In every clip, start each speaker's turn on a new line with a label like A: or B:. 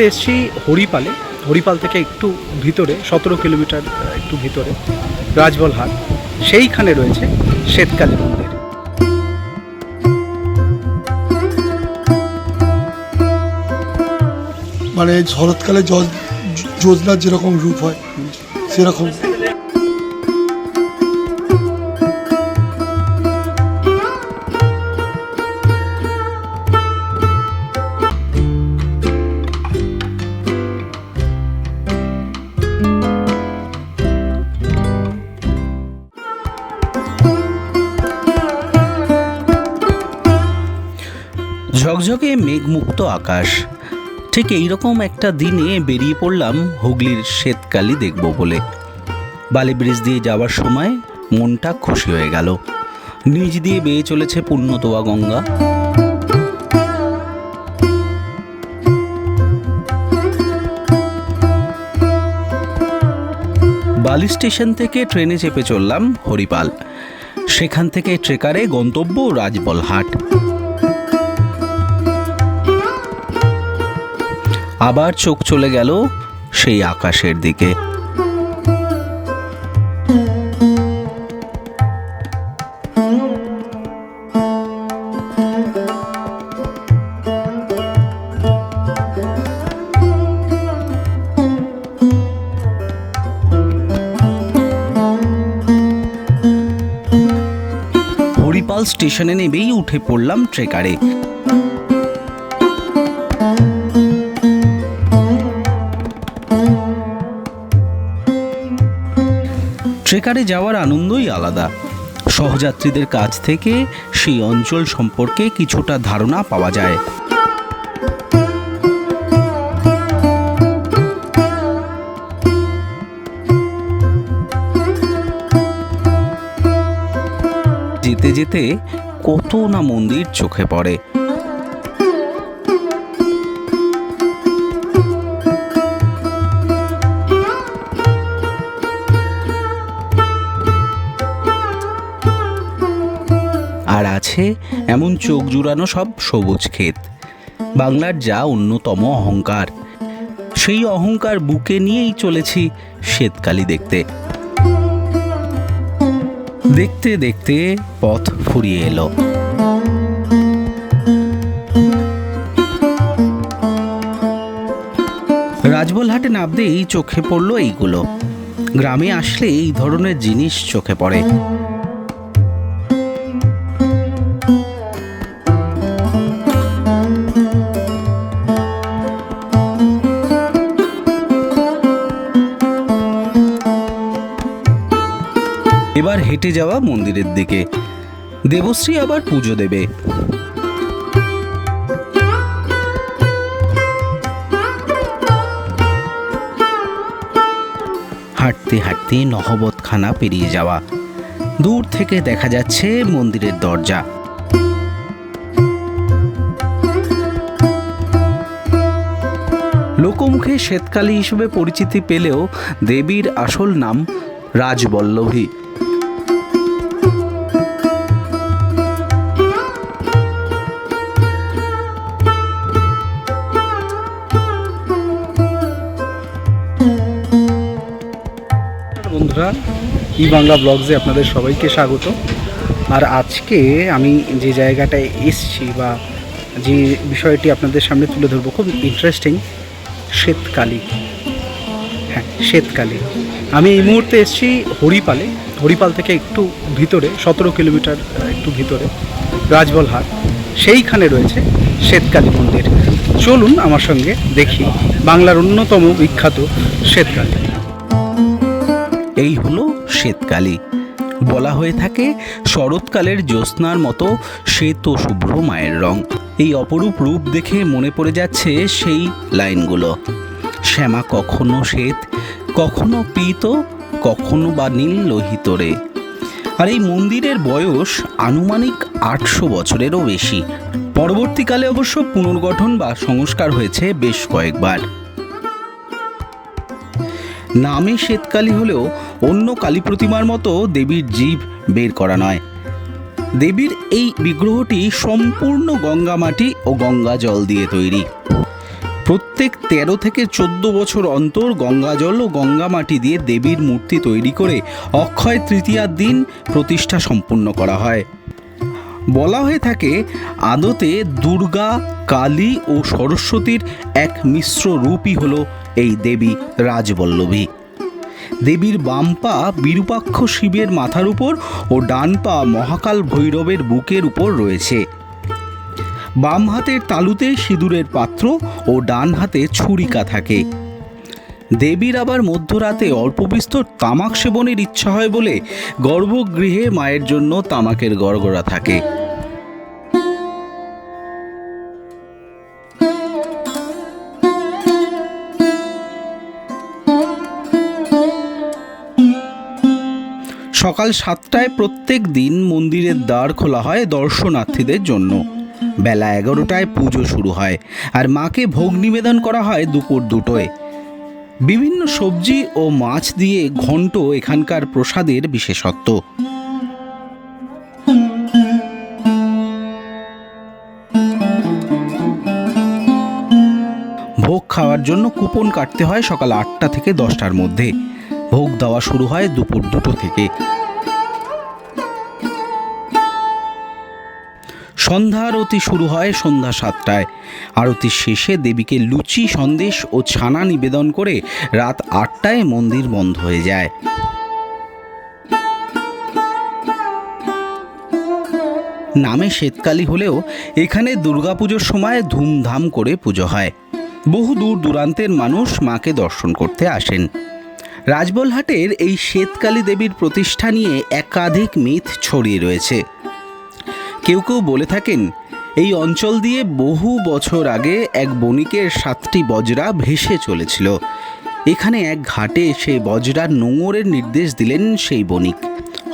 A: মুহূর্তে এসেছি হরিপালে। হরিপাল থেকে একটু ভিতরে, সতেরো কিলোমিটার একটু ভিতরে, রাজবলহাট। সেইখানে রয়েছে শ্বেতকালী মন্দির।
B: মানে শরৎকালে যোজনার যেরকম রূপ হয়, সেরকম।
C: ঝকঝকে মেঘমুক্ত আকাশ। ঠিক এইরকম একটা দিনে বেরিয়ে পড়লাম হুগলির শ্বেতকালী দেখব বলে। বালি ব্রিজ দিয়ে যাওয়ার সময় মনটা খুশি হয়ে গেল। নিচ দিয়ে বেয়ে চলেছে পুণ্যতোয়া গঙ্গা। বালি স্টেশন থেকে ট্রেনে চেপে চললাম হরিপাল। সেখান থেকে ট্রেকারে গন্তব্য রাজবলহাট। আবার চোখ চলে গেল সেই আকাশের দিকে। স্টেশনে নেবেই উঠে পড়লাম ট্রেকারে। ট্রেকারে যাওয়ার আনন্দই আলাদা। সহযাত্রীদের কাছ থেকে সেই অঞ্চল সম্পর্কে কিছুটা ধারণা পাওয়া যায়। যেতে যেতে কত না মন্দির চোখে পড়ে। আছে, এমন চোখ জুড়ানো সব সবুজ ক্ষেত। বাংলার যা অন্যতম অহংকার। সেই অহংকার বুকে নিয়েই চলেছি শ্বেতকালী দেখতে। দেখতে দেখতে পথ ফুরিয়ে এলো। রাজবলহাটে নামতেই চোখে পড়ল এইগুলো। গ্রামে আসলে এই ধরনের জিনিস চোখে পড়ে। এবার হেঁটে যাওয়া মন্দিরের দিকে। দেবশ্রী আবার পুজো দেবে। হাঁটতে হাঁটতে নহবতখানা পেরিয়ে যাওয়া। দূর থেকে দেখা যাচ্ছে মন্দিরের দরজা। লোকমুখে শ্বেতকালী হিসেবে পরিচিতি পেলেও দেবীর আসল নাম রাজবল্লভী।
A: বন্ধুরা, ই বাংলা ব্লগসে আপনাদের সবাইকে স্বাগত। আর আজকে আমি যে জায়গাটায় এসছি বা যে বিষয়টি আপনাদের সামনে তুলে ধরবো, খুব ইন্টারেস্টিং শ্বেতকালী। হ্যাঁ শ্বেতকালী। আমি এই মুহূর্তে এসেছি হরিপালে। হরিপাল থেকে একটু ভিতরে, সতেরো কিলোমিটার একটু ভিতরে, রাজবলহাট। সেইখানে রয়েছে শ্বেতকালী মন্দির। চলুন আমার সঙ্গে দেখি বাংলার অন্যতম বিখ্যাত শ্বেতকালী।
C: এই হলো শ্বেতকালী। বলা হয়ে থাকে, শরৎকালের জ্যোৎস্নার মতো শ্বেত ও শুভ্র মায়ের রং। এই অপরূপ রূপ দেখে মনে পড়ে যাচ্ছে সেই লাইনগুলো। শ্যামা কখনো শ্বেত, কখনো পীত, কখনো বা নীল লোহিত রে। আর এই মন্দিরের বয়স আনুমানিক আটশো বছরেরও বেশি। পরবর্তীকালে অবশ্য পুনর্গঠন বা সংস্কার হয়েছে বেশ কয়েকবার। নামে শ্বেতকালী হলেও অন্য কালী প্রতিমার মতো দেবীর জীব বের করা নয়। দেবীর এই বিগ্রহটি সম্পূর্ণ গঙ্গা মাটি ও গঙ্গা জল দিয়ে তৈরি। প্রত্যেক প্রত্যেক তেরো থেকে চোদ্দ বছর অন্তর গঙ্গাজল ও গঙ্গা মাটি দিয়ে দেবীর মূর্তি তৈরি করে অক্ষয় তৃতীয়ার দিন প্রতিষ্ঠা সম্পূর্ণ করা হয়। বলা হয়ে থাকে, আদতে দুর্গা, কালী ও সরস্বতীর এক মিশ্র রূপই হল এই দেবী রাজবল্লভী। দেবীর বাম পা বিরূপাক্ষ শিবের মাথার উপর ও ডান পা মহাকাল ভৈরবের বুকের উপর রয়েছে। বাম হাতের তালুতে সিঁদুরের পাত্র ও ডান হাতে ছুরিকা থাকে। দেবীর আবার মধ্যরাতে অল্প বিস্তর তামাক সেবনের ইচ্ছা হয় বলে গর্ভগৃহে মায়ের জন্য তামাকের গড়গড়া থাকে। সকাল সাতটায় প্রত্যেক দিন মন্দিরের দ্বার খোলা হয় দর্শনার্থীদের জন্য। বেলা এগারোটায় পুজো শুরু হয় আর মাকে ভোগ নিবেদন করা হয় দুপুর দুটোয়। বিভিন্ন সবজি ও মাছ দিয়ে ঘন্ট এখানকার প্রসাদের বিশেষত্ব। ভোগ খাওয়ার জন্য কুপন কাটতে হয় সকাল আটটা থেকে দশটার মধ্যে। ভোগ দেওয়া শুরু হয় দুপুর দুটো থেকে। সন্ধ্যা আরতি শুরু হয় সন্ধ্যা সাতটায়। আরতির শেষে দেবীকে লুচি, সন্দেশ ও ছানা নিবেদন করে রাত আটটায় মন্দির বন্ধ হয়ে যায়। নামে শ্বেতকালী হলেও এখানে দুর্গাপুজোর সময় ধুমধাম করে পুজো হয়। বহু দূর দূরান্তের মানুষ মাকে দর্শন করতে আসেন। রাজবলহাটের এই শ্বেতকালী দেবীর প্রতিষ্ঠা নিয়ে একাধিক মিথ ছড়িয়ে রয়েছে। কেউ কেউ বলে থাকেন, এই অঞ্চল দিয়ে বহু বছর আগে এক বণিকের সাতটি বজরা ভেসে চলেছিল। এখানে এক ঘাটে সেই বজরার নোঙরের নির্দেশ দিলেন সেই বণিক।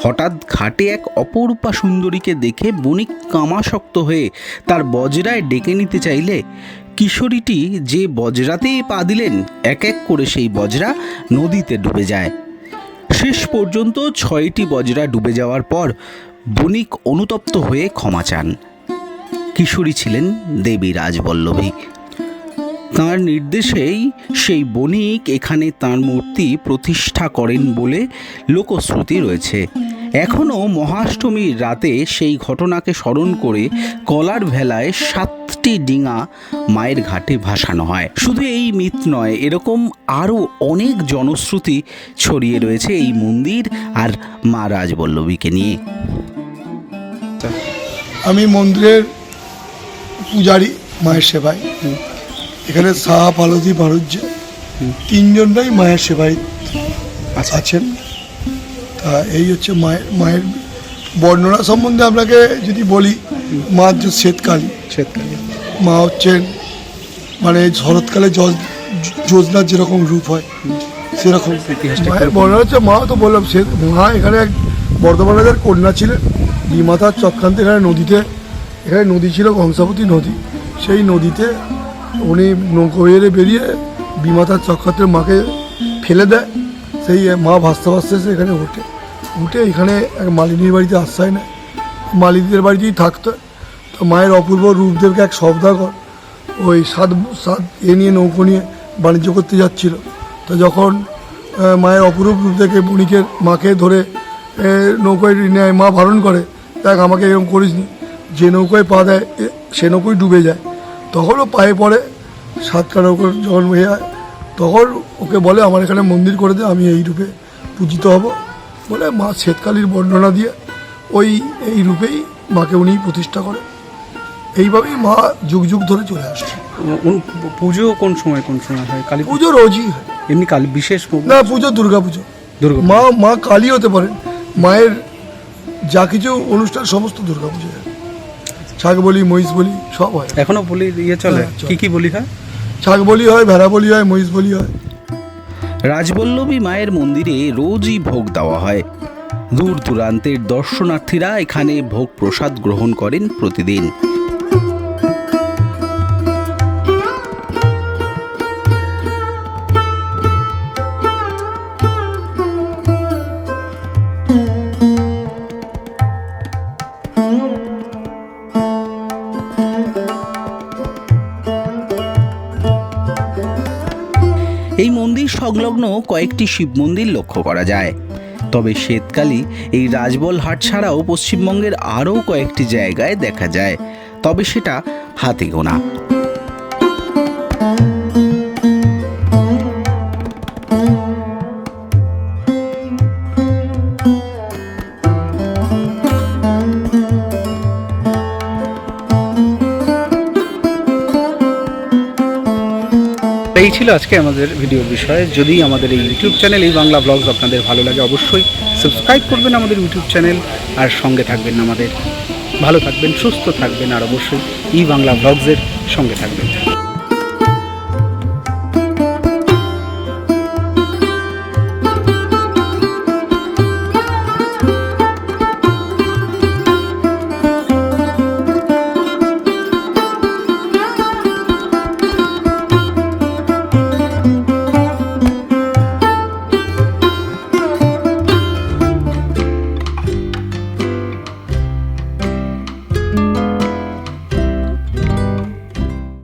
C: হঠাৎ ঘাটে এক অপরূপা সুন্দরীকে দেখে বণিক কামাশক্ত হয়ে তার বজরায় ডেকে নিতে চাইলে কিশোরীটি যে বজরাতেই পা দিলেন, এক এক করে সেই বজরা নদীতে ডুবে যায়। শেষ পর্যন্ত ছয়টি বজরা ডুবে যাওয়ার পর বণিক অনুতপ্ত হয়ে ক্ষমা চান। কিশোরী ছিলেন দেবী রাজবল্লভী। তাঁর নির্দেশেই সেই বণিক এখানে তাঁর মূর্তি প্রতিষ্ঠা করেন বলে লোকশ্রুতি রয়েছে। এখনও মহাষ্টমীর রাতে সেই ঘটনাকে স্মরণ করে কলার ভেলায় সাতটি ডিঙা মায়ের ঘাটে ভাসানো হয়। শুধু এই মিথ নয়, এরকম আরও অনেক জনশ্রুতি ছড়িয়ে রয়েছে এই মন্দির আর মা রাজবল্লভীকে নিয়ে।
B: আমি মন্দিরের পূজারি মায়ের সেবায়। এখানে সাহা পালদি ভারুজ্য তিনজনটাই মায়ের সেবায় আছেন। তা এই হচ্ছে মায়ের মায়ের বর্ণনা সম্বন্ধে আপনাকে যদি বলি মা হচ্ছে শ্বেতকালী।
A: শ্বেতকালী।
B: মা হচ্ছেন মানে শরৎকালে জল যোজনার যেরকম রূপ হয় সেরকম। মায়ের বর্ণনা হচ্ছে মা তো বললাম সে মা এখানে এক বর্ধমান রাজার কন্যা ছিলেন বিমাতার চক্রান্তে এখানে নদীতে এখানে নদী ছিল কংসাবতী নদী সেই নদীতে উনি নৌকো বেয়ে বেরিয়ে বিমাতার চক্রান্তে মাকে ফেলে দেয়। সেই মা ভাসতে ভাসতে এসে এখানে ওঠে। উঠে এখানে এক মালিনীর বাড়িতে আশ্রয় নেয়। মালিনীদের বাড়িতেই থাকতো। তো মায়ের অপূর্ব রূপদেবকে এক সবদাগর ওই সাত সাত এ নিয়ে নৌকো নিয়ে বাণিজ্য করতে যাচ্ছিল। তো যখন মায়ের অপরূপ রূপ দেখে বণিকের মাকে ধরে নৌকোয় নেয় মা বারণ করে, দেখ আমাকে এরকম করিসনি। যে নৌকোয় পা দেয় সে নৌকোয় ডুবে যায়। তখনও পায়ে পড়ে সাতটা নৌকোর যখন হয়ে যায় তখন ওকে বলে আমার এখানে মন্দির করে দে আমি এই রূপে পূজিত হব। বলে মা শ্বেতকালীর বর্ণনা দিয়ে ওই এই রূপেই মাকে উনি প্রতিষ্ঠা করে এইভাবেই মা যুগ যুগ ধরে চলে আসছে।
A: পুজো কোন সময় কোন সময় হয়? কালী
B: পুজো? রোজই হয়।
A: এমনি কালী বিশেষ
B: না পুজো দুর্গা পুজো।
A: দুর্গা
B: মা মা কালী হতে পারেন। মায়ের যা কিছু অনুষ্ঠান সমস্ত দুর্গা পুজো হয়। ছাগ বলি মহিষ বলি সব হয়।
A: এখনও বলি ইয়ে চলে?
B: হ্যাঁ।
A: কি কি বলি হয়?
B: ছাগ বলি হয় ভেড়া বলি হয় মহিষ বলি হয়।
C: রাজবল্লভী মায়ের মন্দিরে রোজই ভোগ দেওয়া হয়। দূর দূরান্তের দর্শনার্থীরা এখানে ভোগ প্রসাদ গ্রহণ করেন প্রতিদিন। সংলগ্ন কয়েকটি শিব মন্দির লক্ষ্য করা যায়। তবে শ্বেতকালী এই রাজবল হাট ছাড়াও পশ্চিমবঙ্গের আরও কয়েকটি জায়গায় দেখা যায়। তবে সেটা হাতে গোনা।
A: ছিল আজকে আমাদের ভিডিওর বিষয়ে। যদি আমাদের এই ইউটিউব চ্যানেল এই বাংলা ব্লগস আপনাদের ভালো লাগে, অবশ্যই সাবস্ক্রাইব করবেন আমাদের ইউটিউব চ্যানেল আর সঙ্গে থাকবেন আমাদের। ভালো থাকবেন, সুস্থ থাকবেন, আর অবশ্যই ই বাংলা ব্লগসের সঙ্গে থাকবেন।